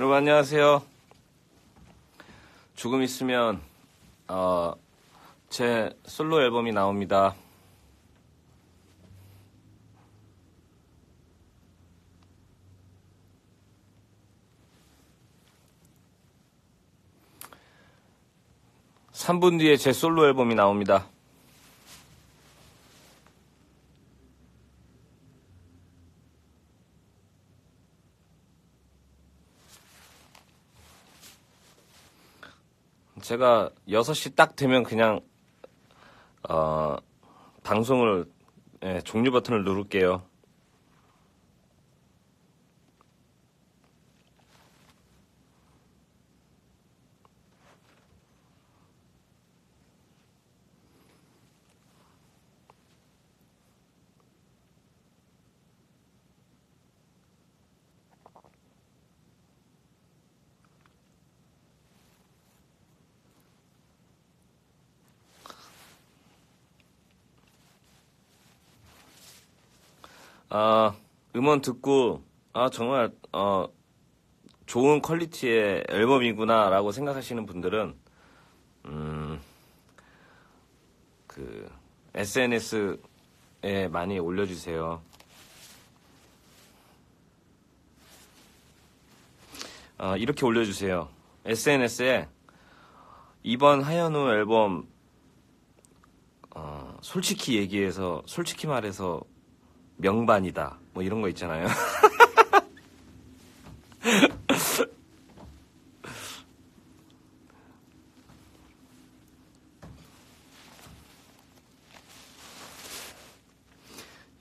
여러분 안녕하세요. 조금 있으면 어, 제 솔로 앨범이 나옵니다. (3분) 뒤에 제 솔로 앨범이 나옵니다. 제가 6시 딱 되면 그냥 어, 방송을 예, 종료 버튼을 누를게요. 아, 음원 듣고, 아, 정말, 어, 좋은 퀄리티의 앨범이구나라고 생각하시는 분들은, 음, 그, SNS에 많이 올려주세요. 어, 이렇게 올려주세요. SNS에 이번 하현우 앨범, 어, 솔직히 얘기해서, 솔직히 말해서 명반이다. 뭐 이런 거 있잖아요.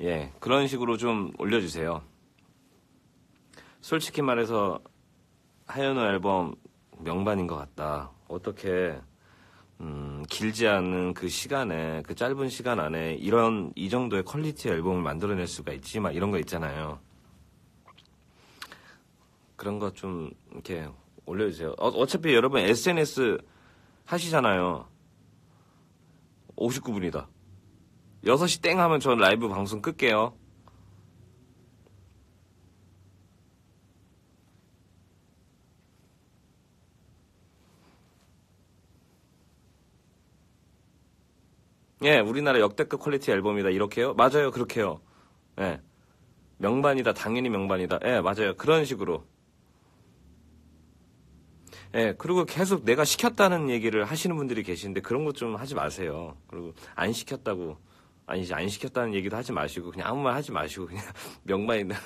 예, 그런 식으로 좀 올려주세요. 솔직히 말해서 하현우 앨범 명반인 것 같다. 어떻게 음, 길지 않은 그 시간에 그 짧은 시간 안에 이런 이 정도의 퀄리티 앨범을 만들어낼 수가 있지 막 이런 거 있잖아요. 그런 거 좀 이렇게 올려주세요. 어, 차피 여러분 SNS 하시잖아요. 59분이다. 6시 땡 하면 저 라이브 방송 끌게요. 예, 우리나라 역대급 퀄리티 앨범이다. 이렇게요? 맞아요. 그렇게요. 예. 명반이다. 당연히 명반이다. 예, 맞아요. 그런 식으로. 예, 그리고 계속 내가 시켰다는 얘기를 하시는 분들이 계시는데 그런 것 좀 하지 마세요. 그리고 안 시켰다고, 아니, 안 시켰다는 얘기도 하지 마시고, 그냥 아무 말 하지 마시고, 그냥 명반이다.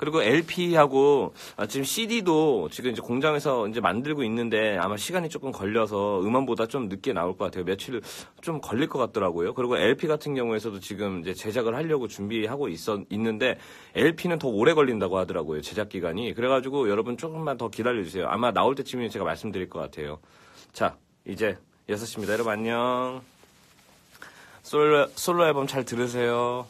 그리고 LP하고 아, 지금 CD도 지금 이제 공장에서 이제 만들고 있는데 아마 시간이 조금 걸려서 음원보다 좀 늦게 나올 것 같아요. 며칠 좀 걸릴 것 같더라고요. 그리고 LP 같은 경우에서도 지금 이제 제작을 하려고 준비하고 있어 있는데 LP는 더 오래 걸린다고 하더라고요. 제작 기간이. 그래가지고 여러분 조금만 더 기다려 주세요. 아마 나올 때쯤이면 제가 말씀드릴 것 같아요. 자, 이제 6시입니다. 여러분 안녕. 솔로, 솔로 앨범 잘 들으세요.